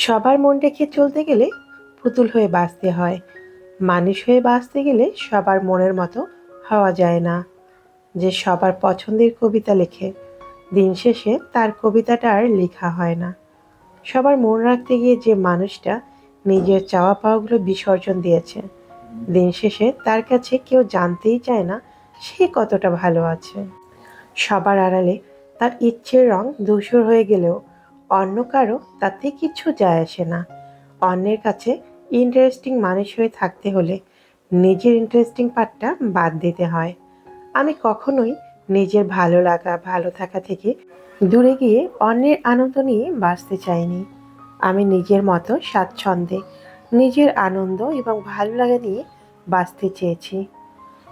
সবার মন রেখে চলতে গেলে পুতুল হয়ে বাঁচতে হয়। মানুষ হয়ে বাঁচতে গেলে সবার মনের মতো হওয়া যায় না। যে সবার পছন্দের কবিতা লেখে, দিন শেষে তার কবিতাটা আর লেখা হয় না। সবার মন রাখতে গিয়ে যে মানুষটা নিজের চাওয়া পাওয়াগুলো বিসর্জন দিয়েছে, দিন শেষে তার কাছে কেউ জানতেই চায় না সে কতটা ভালো আছে। সবার আড়ালে তার ইচ্ছের রং ধূসর হয়ে গেলেও অন্য কারও, তাতে কিছু যায় আসে না। অন্যের কাছে ইন্টারেস্টিং মানুষ হয়ে থাকতে হলে নিজের ইন্টারেস্টিং পার্টটা বাদ দিতে হয়। আমি কখনোই নিজের ভালো লাগা, ভালো থাকা থেকে দূরে গিয়ে অন্যের আনন্দ নিয়ে বাঁচতে চাইনি। আমি নিজের মতো স্বাচ্ছন্দ্যে নিজের আনন্দ এবং ভালো লাগা নিয়ে বাঁচতে চেয়েছি।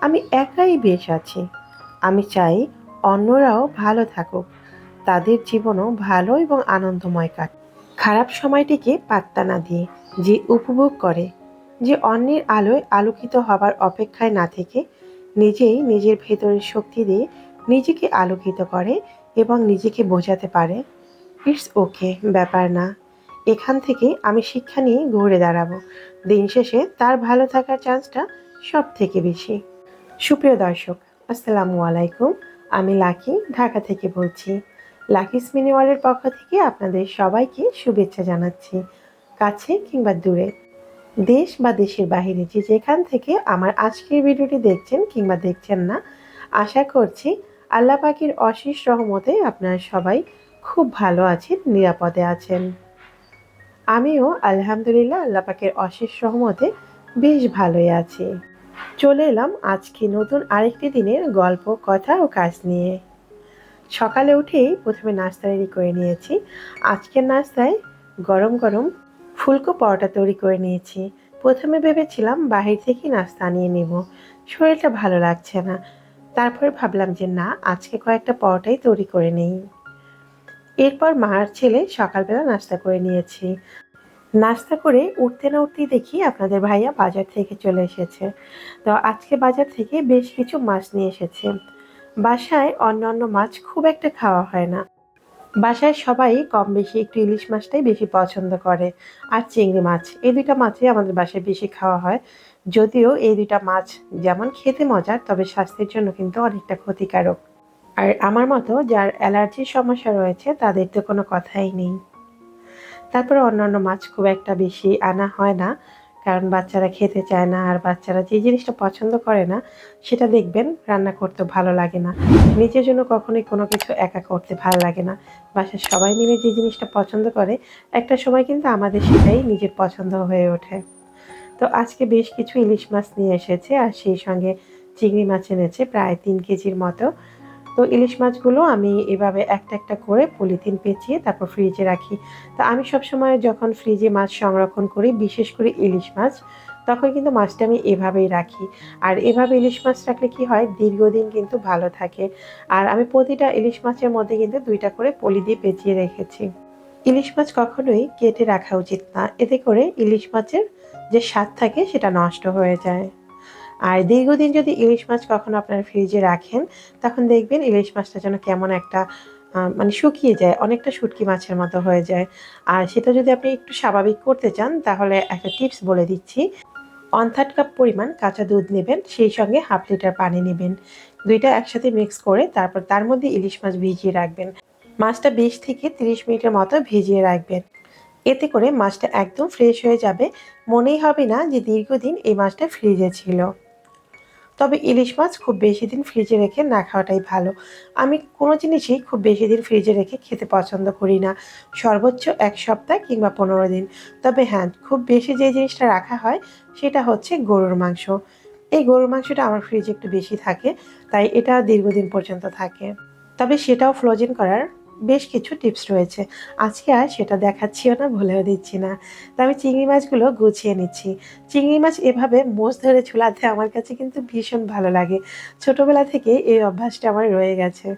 আমি একাই বেশ আছি। আমি চাই অন্যরাও ভালো থাকুক। তাদের জীবনও ভালো এবং আনন্দময় কাট। খারাপ সময়টিকে পাত্তা না দিয়ে যে উপভোগ করে, যে অন্যের আলোয় আলোকিত হবার অপেক্ষায় না থেকে নিজেই নিজের ভেতরের শক্তি দিয়ে নিজেকে আলোকিত করে এবং নিজেকে বোঝাতে পারে, ইটস ওকে, ব্যাপার না। এখান থেকে আমি শিক্ষা নিয়ে ঘুরে দাঁড়াবো। দিন শেষে তার ভালো থাকার চান্সটা সব থেকে বেশি। সুপ্রিয় দর্শক, আসসালামু আলাইকুম। আমি লাকি, ঢাকা থেকে বলছি। লাকি স্মিনি ওয়ার্ল্ডের পক্ষ থেকে আপনাদের সবাইকে শুভেচ্ছা জানাচ্ছি। কাছে কিংবা দূরে। দেশ বা দেশের বাইরে যে যেখান থেকে আমার আজকের ভিডিওটি দেখছেন কিংবা দেখছেন না, আশা করছি আল্লাহ পাখির অশেষ রহমতে আপনারা সবাই খুব ভালো আছেন, নিরাপদে আছেন। আমিও আলহামদুলিল্লাহ আল্লাহ পাকের অশেষ রহমতে বেশ ভালোই আছি। চলে এলাম আজকে নতুন আরেকটি দিনের গল্প, কথা ও কাজ নিয়ে। সকালে উঠেই প্রথমে নাস্তা রেডি করে নিয়েছি। আজকের নাস্তায় গরম গরম ফুলকো পরোটা তৈরি করে নিয়েছি। প্রথমে ভেবেছিলাম বাহির থেকে নাস্তা আনিয়ে নেব। শরীরটা ভালো লাগছে না। তারপরে ভাবলাম যে না, আজকে কয়েকটা পরোটাই তৈরি করে নেই। এরপর মার ছেলে সকালবেলা নাস্তা করে নিয়েছি। নাস্তা করে উঠতে না উঠতেই দেখি আপনাদের ভাইয়া বাজার থেকে চলে এসেছে। তো আজকে বাজার থেকে বেশ কিছু মাছ নিয়ে এসেছে। বাসায় অন্য অন্য মাছ খুব একটা খাওয়া হয় না। বাসায় সবাই কম বেশি একটু ইলিশ মাছটাই বেশি পছন্দ করে আর চিংড়ি মাছ। এই দুইটা মাছই আমাদের বাসায় বেশি খাওয়া হয়। যদিও এই দুইটা মাছ যেমন খেতে মজার, তবে স্বাস্থ্যের জন্য কিন্তু অনেকটা ক্ষতিকারক। আর আমার মতো যার অ্যালার্জির সমস্যা রয়েছে, তাদের তো কোনো কথাই নেই। তারপরে অন্যান্য মাছ খুব একটা বেশি আনা হয় না। কারণ বাচ্চারা খেতে চায় না আর বাচ্চারা যে জিনিসটা পছন্দ করে না, সেটা দেখবেন রান্না করতে ভালো লাগে না। নিজের জন্য কখনোই কোনো কিছু একা করতে ভালো লাগে না। বাসার সবাই মিলে যে জিনিসটা পছন্দ করে, একটা সময় কিন্তু আমাদের সেটাই নিজের পছন্দ হয়ে ওঠে। তো আজকে বেশ কিছু ইলিশ মাছ নিয়ে এসেছে আর সেই সঙ্গে চিংড়ি মাছ এনেছে, প্রায় তিন কেজির মতো। তো ইলিশ মাছগুলো আমি এভাবে একটা একটা করে পলিথিন পেঁচিয়ে তারপর ফ্রিজে রাখি। তো আমি সবসময় যখন ফ্রিজে মাছ সংরক্ষণ করি, বিশেষ করে ইলিশ মাছ, তখন কিন্তু মাছটা আমি এভাবেই রাখি। আর এভাবে ইলিশ মাছ রাখলে কি হয়? দীর্ঘদিন কিন্তু ভালো থাকে। আর আমি প্রতিটা ইলিশ মাছের মধ্যে কিন্তু দুইটা করে পলি দিয়ে পেঁচিয়ে রেখেছি। ইলিশ মাছ কখনোই কেটে রাখা উচিত না। এতে করে ইলিশ মাছের যে স্বাদ থাকে, সেটা নষ্ট হয়ে যায়। আর দীর্ঘদিন যদি ইলিশ মাছ কখনো আপনার ফ্রিজে রাখেন, তখন দেখবেন ইলিশ মাছটা যেন কেমন একটা মানে শুকিয়ে যায়, অনেকটা শুটকি মাছের মতো হয়ে যায়। আর সেটা যদি আপনি একটু স্বাভাবিক করতে চান, তাহলে একটা টিপস বলে দিচ্ছি। ওয়ান থার্ড কাপ পরিমাণ কাঁচা দুধ নেবেন, সেই সঙ্গে হাফ লিটার পানি নেবেন। দুইটা একসাথে মিক্স করে তারপর তার মধ্যে ইলিশ মাছ ভিজিয়ে রাখবেন। মাছটা বিশ থেকে তিরিশ মিনিটের মতো ভিজিয়ে রাখবেন। এতে করে মাছটা একদম ফ্রেশ হয়ে যাবে। মনেই হবে না যে দীর্ঘদিন এই মাছটা ফ্রিজে ছিল। তবে ইলিশ মাছ খুব বেশি দিন ফ্রিজে রেখে না খাওয়াটাই ভালো। আমি কোনো জিনিসই খুব বেশি দিন ফ্রিজে রেখে খেতে পছন্দ করি না। সর্বোচ্চ এক সপ্তাহ কিংবা পনেরো দিন। তবে হ্যাঁ খুব বেশি যে জিনিসটা রাখা হয় সেটা হচ্ছে গরুর মাংস। এই গরুর মাংসটা আমার ফ্রিজে একটু বেশি থাকে, তাই এটা দীর্ঘদিন পর্যন্ত থাকে। তবে সেটাও ফ্রোজেন করার বেশ কিছু টিপস রয়েছে। আজকে আর সেটা দেখাচ্ছিও না, ভুলেও দিচ্ছি না। তো আমি চিংড়ি মাছগুলো গুছিয়ে নিচ্ছি। চিংড়ি মাছ এভাবে মোষ ধরে ঝুলাতে আমার কাছে কিন্তু ভীষণ ভালো লাগে। ছোটোবেলা থেকে এই অভ্যাসটা আমার রয়ে গেছে।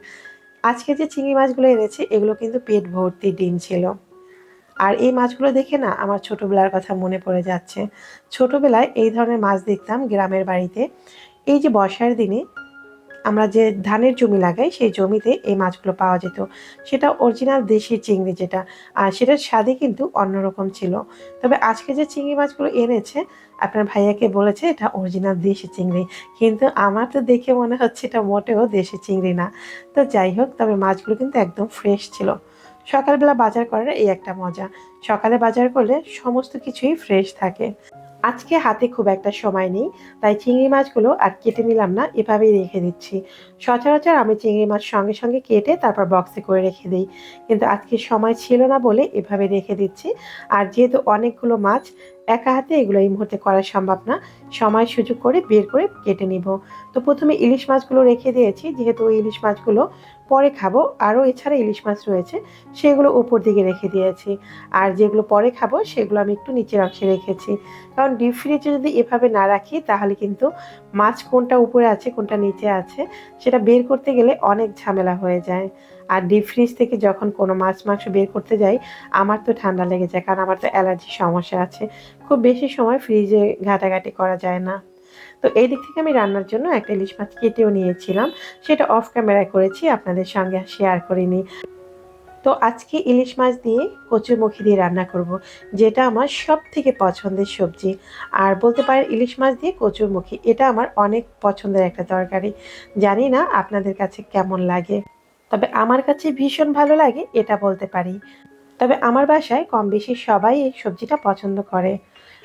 আজকে যে চিংড়ি মাছগুলো এনেছি, এগুলো কিন্তু পেট ভর্তি ডিম ছিল। আর এই মাছগুলো দেখে না আমার ছোটোবেলার কথা মনে পড়ে যাচ্ছে। ছোটোবেলায় এই ধরনের মাছ দেখতাম গ্রামের বাড়িতে। এই যে বর্ষার দিনে আমরা যে ধানের জমি লাগাই, সেই জমিতে এই মাছগুলো পাওয়া যেত। সেটা অরিজিনাল দেশি চিংড়ি যেটা, আর সেটার স্বাদই কিন্তু অন্যরকম ছিল। তবে আজকে যে চিংড়ি মাছগুলো এনেছে, আপনার ভাইয়াকে বলেছে এটা অরিজিনাল দেশি চিংড়ি। কিন্তু আমার তো দেখে মনে হচ্ছে এটা মোটেও দেশি চিংড়ি না। তো যাই হোক, তবে মাছগুলো কিন্তু একদম ফ্রেশ ছিল। সকালবেলা বাজার করার এই একটা মজা। সকালে বাজার করলে সমস্ত কিছুই ফ্রেশ থাকে। আজকে হাতে খুব একটা সময় নেই, তাই চিংড়ি মাছগুলো আর কেটে নিলাম না, এভাবেই রেখে দিচ্ছি। সচরাচর আমি চিংড়ি মাছ সঙ্গে সঙ্গে কেটে তারপর বক্সে করে রেখে দিই। কিন্তু আজকে সময় ছিল না বলে এভাবে রেখে দিচ্ছি। আর যেহেতু অনেকগুলো মাছ একা হাতে এগুলো এই মুহূর্তে করা সম্ভব না। সময়, সুযোগ করে বের করে কেটে নিব। তো প্রথমে ইলিশ মাছগুলো রেখে দিয়েছি। যেহেতু ওই ইলিশ মাছগুলো পরে খাব, আরও এছাড়া ইলিশ মাছ রয়েছে, সেগুলো উপর দিকে রেখে দিয়েছি। আর যেগুলো পরে খাব, সেগুলো আমি একটু নিচের অংশে রেখেছি। কারণ ডিপ ফ্রিজে যদি এভাবে না রাখি, তাহলে কিন্তু মাছ কোনটা উপরে আছে, কোনটা নিচে আছে, সেটা বের করতে গেলে অনেক ঝামেলা হয়ে যায়। আর ডিপ ফ্রিজ থেকে যখন কোনো মাছ মাংস বের করতে যাই, আমার তো ঠান্ডা লেগে যায়, কারণ আমার তো অ্যালার্জির সমস্যা আছে। খুব বেশি সময় ফ্রিজে ঘাটাঘাটি করা যায় না। তো এই দিক থেকে আমি রান্নার জন্য একটা ইলিশ মাছ কেটেও নিয়েছিলাম, সেটা অফ ক্যামেরায় করেছি, আপনাদের সঙ্গে শেয়ার করিনি। তো আজকে ইলিশ মাছ দিয়ে কচুরমুখী দিয়ে রান্না করব, যেটা আমার সব থেকে পছন্দের সবজি। আর বলতে পারেন ইলিশ মাছ দিয়ে কচুরমুখী এটা আমার অনেক পছন্দের একটা তরকারি। জানি না আপনাদের কাছে কেমন লাগে। তবে আমার কাছে ভীষণ ভালো লাগে এটা বলতে পারি। তবে আমার বাসায় কম বেশি সবাই এই সবজিটা পছন্দ করে।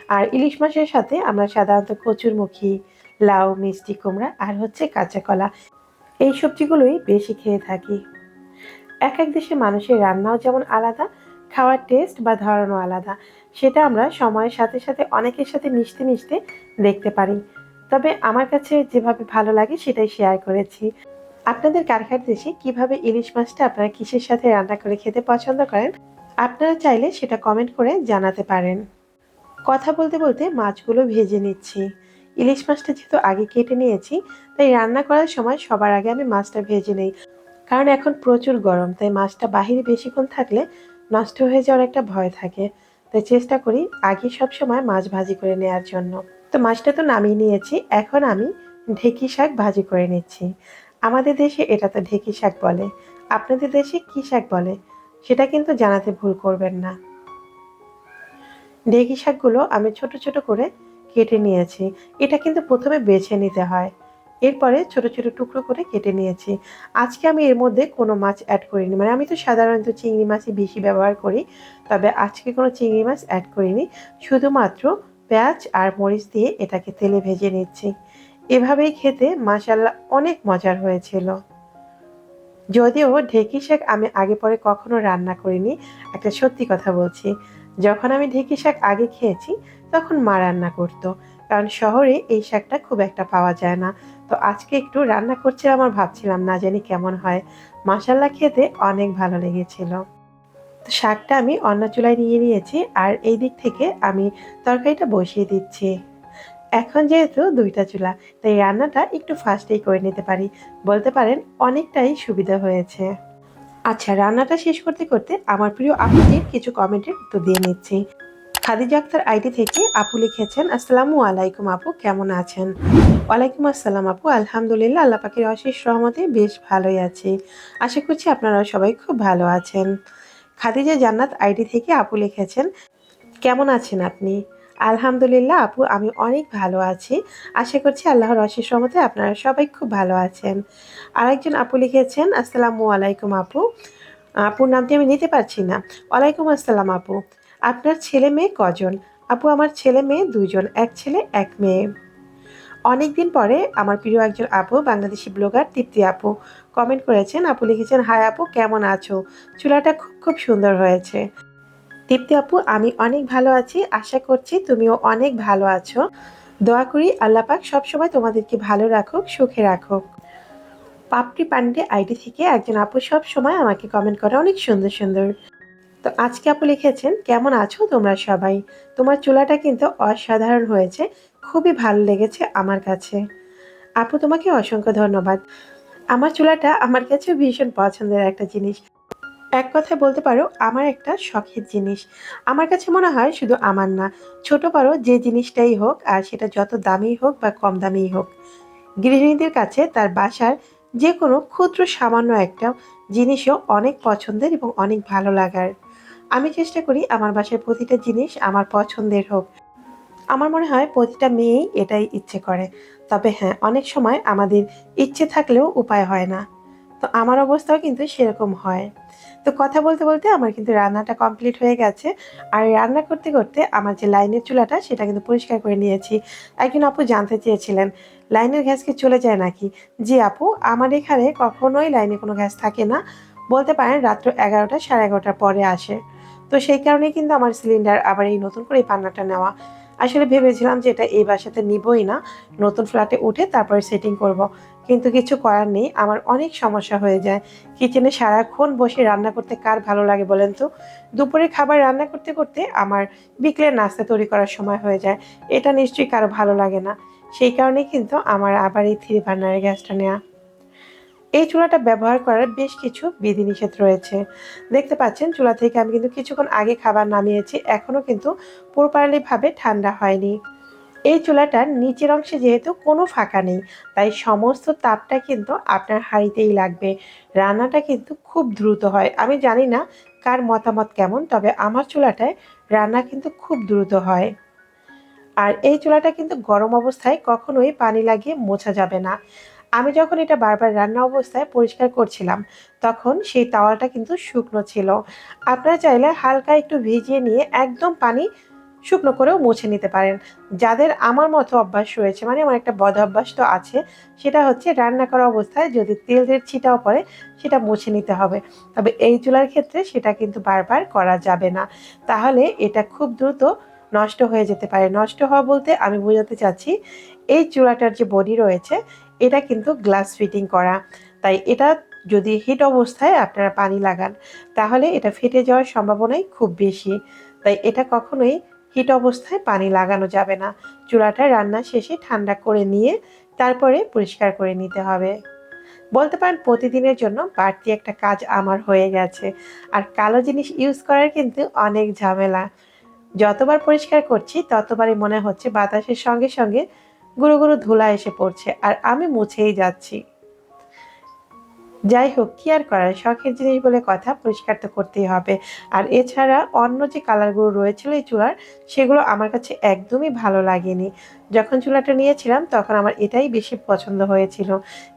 আর ইলিশ মাছের সাথে আমরা সাধারণত কচুরমুখী, লাউ, মিষ্টি, কুমড়া আর হচ্ছে কাঁচা কলা এই সবজিগুলোই বেশি খেয়ে থাকি। এক এক দেশের মানুষের রান্নাও যেমন আলাদা, খাওয়ার টেস্ট বা ধরনও আলাদা, সেটা আমরা সময়ের সাথে সাথে অনেকের সাথে মিশতে মিশতে দেখতে পারি। তবে আমার কাছে যেভাবে ভালো লাগে সেটাই শেয়ার করেছি। আপনাদের কারখার দেশে কীভাবে ইলিশ মাছটা আপনারা কিসের সাথে রান্না করে খেতে পছন্দ করেন, আপনারা চাইলে সেটা কমেন্ট করে জানাতে পারেন। কথা বলতে বলতে মাছগুলো ভেজে নিচ্ছি। ইলিশ মাছটা যেহেতু আগে কেটে নিয়েছি, তাই রান্না করার সময় সবার আগে আমি মাছটা ভেজে নেই। কারণ এখন প্রচুর গরম, তাই মাছটা বাহিরে বেশিক্ষণ থাকলে নষ্ট হয়ে যাওয়ার একটা ভয় থাকে। তাই চেষ্টা করি আগে সব সময় মাছ ভাজি করে নেওয়ার জন্য। তো মাছটা তো নামিয়ে নিয়েছি, এখন আমি ঢেকি শাক ভাজি করে নিচ্ছি। আমাদের দেশে এটা তো ঢেকি শাক বলে। আপনাদের দেশে কি শাক বলে? সেটা কিন্তু জানাতে ভুল করবেন না। ঢেকি শাকগুলো আমি ছোট ছোট করে কেটে নিয়েছি। এটা কিন্তু প্রথমে বেছে নিতে হয়। এরপরে ছোট ছোট টুকরো করে কেটে নিয়েছি। আজকে আমি এর মধ্যে কোনো মাছ অ্যাড করিনি। মানে আমি তো সাধারণত চিংড়ি মাছই বেশি ব্যবহার করি, তবে আজকে কোনো চিংড়ি মাছ অ্যাড করিনি। শুধুমাত্র পেঁয়াজ আর মরিচ দিয়ে এটাকে তেলে ভেজে নিচ্ছি। এভাবেই খেতে মাসাল্লাহ অনেক মজার হয়েছিল। যদিও ঢেকি শাক আমি আগে পরে কখনো রান্না করিনি, একটা সত্যি কথা বলছি। যখন আমি ঢেকি শাক আগে খেয়েছি, তখন মা রান্না করতো। কারণ শহরে এই শাকটা খুব একটা পাওয়া যায় না। তো আজকে একটু রান্না করছিলাম আমার ভাবছিলাম না জানি কেমন হয়। মাসাল্লা খেতে অনেক ভালো লেগেছিল। তো শাকটা আমি অন্য চুলায় নিয়ে নিয়েছি আর এই দিক থেকে আমি তরকারিটা বসিয়ে দিচ্ছি। এখন যেহেতু দুইটা চুলা, তাই রান্নাটা একটু ফাস্টেই করে নিতে পারি। বলতে পারেন অনেকটাই সুবিধা হয়েছে। আচ্ছা রান্নাটা শেষ করতে করতে আমার প্রিয় আপুজির কিছু কমেন্টের উত্তর দিয়ে নিচ্ছি। খাদিজা আক্তার আইডি থেকে আপু লিখেছেন, আসসালামু আলাইকুম আপু, কেমন আছেন? ওয়ালাইকুম আসসালাম আপু, আলহামদুলিল্লাহ, আল্লাহ পাখির অশেষ রহমতে বেশ ভালোই আছি। আশা করছি আপনারা সবাই খুব ভালো আছেন। খাদিজা জান্নাত আইডি থেকে আপু লিখেছেন, কেমন আছেন আপনি? আলহামদুলিল্লাহ আপু, আমি অনেক ভালো আছি। আশা করছি আল্লাহর অশেষ রহমতে আপনারা সবাই খুব ভালো আছেন। আরেকজন আপু লিখেছেন, আসসালামু আলাইকুম আপু। আপুর নামটি আমি নিতে পারছি না। ওয়ালাইকুম আসসালাম আপু। আপনার ছেলে মেয়ে কজন? আপু, আমার ছেলে মেয়ে দুজন এক ছেলে, এক মেয়ে। অনেক দিন পরে আমার প্রিয় একজন আপু, বাংলাদেশি ব্লগার তৃপ্তি আপু কমেন্ট করেছেন। আপু লিখেছেন, হাই আপু, কেমন আছো? চুলাটা খুব খুব সুন্দর হয়েছে। তৃপ্তি আপু, আমি অনেক ভালো আছি। আশা করছি তুমিও অনেক ভালো আছো। দোয়া করি আল্লাপাক সবসময় তোমাদেরকে ভালো রাখুক, সুখে রাখুক। পাপড়ি পান্ডে আইডি থেকে একজন আপু সব সময় আমাকে কমেন্ট করে, অনেক সুন্দর সুন্দর। তো আজকে আপু লিখেছেন, কেমন আছো তোমরা সবাই? তোমার চুলাটা কিন্তু অসাধারণ হয়েছে, খুবই ভালো লেগেছে আমার কাছে। আপু, তোমাকে অসংখ্য ধন্যবাদ। আমার চুলাটা আমার কাছে ভীষণ পছন্দের একটা জিনিস। এক কথায় বলতে পারো, আমার একটা শখের জিনিস। আমার কাছে মনে হয় শুধু আমার না, ছোট বড় যে জিনিসটাই হোক, আর সেটা যত দামি হোক বা কম দামি হোক। গৃহিণীদের কাছে তার বাসার যে কোনো ক্ষুদ্র সামান্য একটা জিনিসও অনেক পছন্দের এবং অনেক ভালো লাগার। আমি চেষ্টা করি আমার বাসায় প্রতিটা জিনিস আমার পছন্দের হোক। আমার মনে হয় প্রতিটা মেয়েই এটাই ইচ্ছে করে। তবে হ্যাঁ অনেক সময় আমাদের ইচ্ছে থাকলেও উপায় হয় না। তো আমার অবস্থাও কিন্তু সেরকম হয়। তো কথা বলতে বলতে আমার কিন্তু রান্নাটা কমপ্লিট হয়ে গেছে। আর রান্না করতে করতে আমার যে লাইনের চুলাটা, সেটা কিন্তু পরিষ্কার করে নিয়েছি। একজন আপু জানতে চেয়েছিলেন, লাইনের গ্যাস কি চলে যায় নাকি? জি আপু, আমার এখানে কখনোই লাইনে কোনো গ্যাস থাকে না। বলতে পারেন রাত্র এগারোটা সাড়ে এগারোটার পরে আসে। তো সেই কারণেই কিন্তু আমার সিলিন্ডার আবার এই নতুন করে এই পান্নাটা নেওয়া। আসলে ভেবেছিলাম যে এটা এই বাসাতে নিবই না। নতুন ফ্ল্যাটে উঠে তারপরে সেটিং করব। কিন্তু কিছু করার নেই। আমার অনেক সমস্যা হয়ে যায়। কিচেনে সারাক্ষণ বসে রান্না করতে কার ভালো লাগে বলেন তো? দুপুরে খাবার রান্না করতে করতে আমার বিকেলের নাস্তা তৈরি করার সময় হয়ে যায়। এটা নিশ্চয়ই কারও ভালো লাগে না। সেই কারণেই কিন্তু আমার আবার এই থ্রি বার্নারের গ্যাসটা নেওয়া এই চুলাটা ব্যবহার করার বেশ কিছু বিধিনিষেধ রয়েছে। দেখতে পাচ্ছেন, চুলা থেকে আমি কিন্তু কিছুক্ষণ আগে খাবার নামিয়েছি। এখনও কিন্তু পুরোপারালিভাবে ঠান্ডা হয়নি। এই চুলাটার নিচের অংশে যেহেতু কোনো ফাঁকা নেই, তাই সমস্ত তাপটা কিন্তু আপনার হাঁড়িতেই লাগবে। রান্নাটা কিন্তু খুব দ্রুত হয়। আমি জানি না কার মতামত কেমন, তবে আমার চুলাটায় রান্না কিন্তু খুব দ্রুত হয়। আর এই চুলাটা কিন্তু গরম অবস্থায় কখনোই পানি লাগিয়ে মোছা যাবে না। আমি যখন এটা বারবার রান্না অবস্থায় পরিষ্কার করছিলাম, তখন সেই তাওয়াটা কিন্তু শুকনো ছিল। আপনারা চাইলে হালকা একটু ভিজিয়ে নিয়ে একদম পানি শুকনো করেও মুছে নিতে পারেন। যাদের আমার মতো অভ্যাস রয়েছে মানে আমার একটা বদ অভ্যাস তো আছে, সেটা হচ্ছে রান্না করা অবস্থায় যদি তেলের ছিটাও পড়ে, সেটা মুছে নিতে হবে। তবে এই চুলার ক্ষেত্রে সেটা কিন্তু বারবার করা যাবে না। তাহলে এটা খুব দ্রুত নষ্ট হয়ে যেতে পারে। নষ্ট হওয়া বলতে আমি বোঝাতে চাচ্ছি, এই চুলাটার যে বডি রয়েছে, এটা কিন্তু গ্লাস ফিটিং করা। তাই এটা যদি হিট অবস্থায় আপনারা পানি লাগান, তাহলে এটা ফেটে যাওয়ার সম্ভাবনাই খুব বেশি। তাই এটা কখনোই হিট অবস্থায় পানি লাগানো যাবে না। চুলাটা রান্না শেষে ঠান্ডা করে নিয়ে তারপরে পরিষ্কার করে নিতে হবে। বলতে পারেন প্রতিদিনের জন্য বাড়তি একটা কাজ আমার হয়ে গেছে। আর কালো জিনিস ইউজ করার কিন্তু অনেক ঝামেলা। যতবার পরিষ্কার করছি, ততবারই মনে হচ্ছে বাতাসের সঙ্গে সঙ্গে গুঁড়ো গুঁড়ো ধুলা এসে পড়ছে, আর আমি মুছেই যাচ্ছি। যাই হোক কি আর করার? শখের জিনিস বলে কথা পরিষ্কার তো করতেই হবে। আর এছাড়া অন্য যে কালারগুলো রয়েছিল এই চুলার, সেগুলো আমার কাছে একদমই ভালো লাগেনি। যখন চুলাটা নিয়েছিলাম, তখন আমার এটাই বেশি পছন্দ হয়েছিল।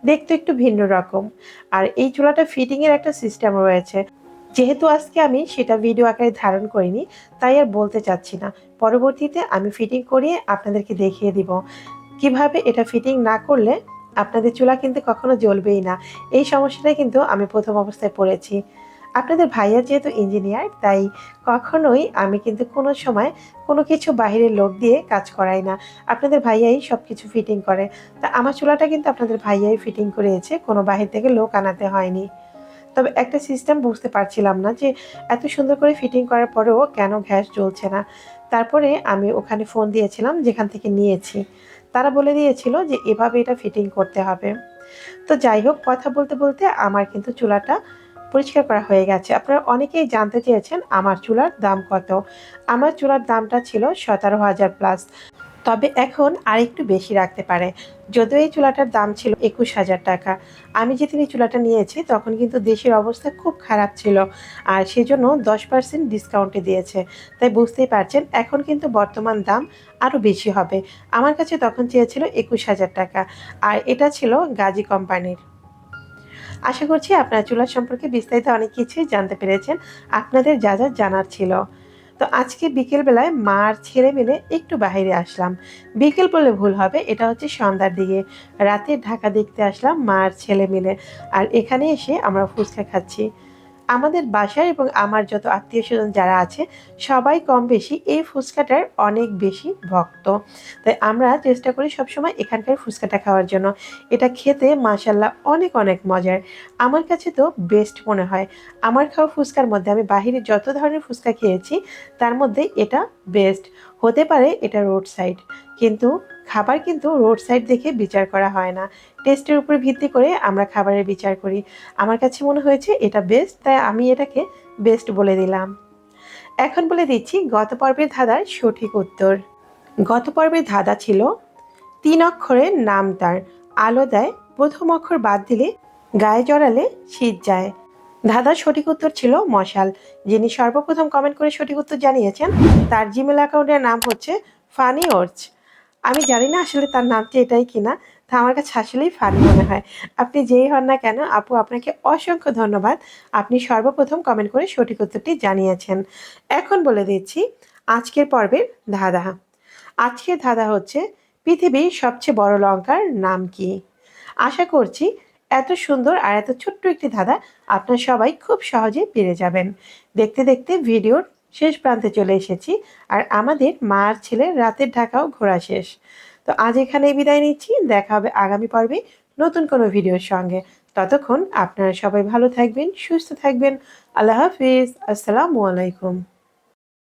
দেখতে একটু ভিন্ন রকম। আর এই চুলাটা ফিটিংয়ের একটা সিস্টেম রয়েছে। যেহেতু আজকে আমি সেটা ভিডিও আকারে ধারণ করিনি, তাই আর বলতে চাচ্ছি না। পরবর্তীতে আমি ফিটিং করিয়ে আপনাদেরকে দেখিয়ে দিব। কীভাবে এটা ফিটিং না করলে আপনাদের চুলা কিন্তু কখনো জ্বলবেই না। এই সমস্যাটাই কিন্তু আমি প্রথম অবস্থায় পড়েছি। আপনাদের ভাইয়া যেহেতু ইঞ্জিনিয়ার তাই কখনোই আমি কিন্তু কোনো সময় কোনো কিছু বাহিরের লোক দিয়ে কাজ করাই না। আপনাদের ভাইয়াই সব কিছু ফিটিং করে। তা আমার চুলাটা কিন্তু আপনাদের ভাইয়াই ফিটিং করিয়েছে, কোনো বাহির থেকে লোক আনাতে হয়নি। তবে একটা সিস্টেম বুঝতে পারছিলাম না যে এত সুন্দর করে ফিটিং করার পরেও কেন গ্যাস জ্বলছে না। তারপরে আমি ওখানে ফোন দিয়েছিলাম, যেখান থেকে নিয়েছি। তারা বলে দিয়েছিল যে এভাবে এটা ফিটিং করতে হবে। তো যাই হোক, কথা বলতে বলতে আমার কিন্তু চুলাটা পরিষ্কার করা হয়ে গেছে। আপনারা অনেকেই জানতে চেয়েছেন আমার চুলার দাম কত। আমার চুলার দামটা ছিল সতেরো হাজার প্লাস তবে এখন আরেকটু বেশি রাখতে পারে। যদিও এই চুলাটার দাম ছিল একুশ হাজার টাকা। আমি যেদিন এই চুলাটা নিয়েছি, তখন কিন্তু দেশের অবস্থা খুব খারাপ ছিল আর সেজন্য দশ পার্সেন্ট ডিসকাউন্টে দিয়েছে। তাই বুঝতেই পারছেন, এখন কিন্তু বর্তমান দাম আরও বেশি হবে। আমার কাছে তখন চেয়েছিল একুশ হাজার টাকা আর এটা ছিল গাজী কোম্পানির। আশা করছি আপনার চুলা সম্পর্কে বিস্তারিত অনেক কিছুই জানতে পেরেছেন। আপনাদের যা যা জানার ছিল। তো আজকে বিকেলবেলায় মার ছেলে মিলে একটু বাইরে আসলাম। বিকেল বলে ভুল হবে, এটা হচ্ছে সন্ধ্যার দিকে। রাতে ঢাকা দেখতে আসলাম মার ছেলে মিলে। আর এখানে এসে আমরা ফুচকা খাচ্ছি। আমাদের বাসায় এবং আমার যত আত্মীয় স্বজন যারা আছে, সবাই কম বেশি এই ফুচকাটার অনেক বেশি ভক্ত। তাই আমরা চেষ্টা করি সবসময় এখানকার ফুচকাটা খাওয়ার জন্য। এটা খেতে মাসাল্লাহ অনেক অনেক মজার। আমার কাছে তো বেস্ট মনে হয়। আমার খাওয়া ফুচকার মধ্যে আমি বাহিরে যত ধরনের ফুচকা খেয়েছি, তার মধ্যে এটা বেস্ট হতে পারে এটা রোড সাইড কিন্তু খাবার কিন্তু রোড সাইড দেখে বিচার করা হয় না। টেস্টের উপর ভিত্তি করে আমরা খাবারের বিচার করি। আমার কাছে মনে হয়েছে এটা বেস্ট তাই আমি এটাকে বেস্ট বলে দিলাম। এখন বলে দিচ্ছি, গত পর্বের ধাঁধার সঠিক উত্তর। গত পর্বের ধাঁধা ছিল, তিন অক্ষরের নাম তার। আলো দেয়, প্রথম অক্ষর বাদ দিলে গায়ে জড়ালে শীত যায়। ধাঁধার সঠিক উত্তর ছিল মশাল। যিনি সর্বপ্রথম কমেন্ট করে সঠিক উত্তর জানিয়েছেন, তার জিমেল অ্যাকাউন্টের নাম হচ্ছে ফানি ওর্চ আমি জানি না আসলে তার নামটি এটাই কিনা, তা আমার কাছে আসলেই ফানি মনে হয়। আপনি যেই হন না কেন, আপু আপনাকে অসংখ্য ধন্যবাদ। আপনি সর্বপ্রথম কমেন্ট করে সঠিক উত্তরটি জানিয়েছেন। এখন বলে দিচ্ছি, আজকের পর্বের ধাঁধা। আজকের ধাঁধা হচ্ছে, পৃথিবীর সবচেয়ে বড় লঙ্কার নাম কি? আশা করছি, এত সুন্দর আর এত ছোট্ট একটি ধাঁধা আপনার সবাই খুব সহজে পেরে যাবেন। দেখতে দেখতে ভিডিওর শেষ প্রান্তে চলে এসেছি। আর আমাদের মা আর ছেলের রাতের ঢাকাও ঘোরা শেষ। তো আজ এখানেই বিদায় নিচ্ছি। দেখা হবে আগামী পর্বে নতুন কোনো ভিডিওর সঙ্গে। ততক্ষণ আপনারা সবাই ভালো থাকবেন, সুস্থ থাকবেন। আল্লাহ হাফিজ। আসসালামু আলাইকুম।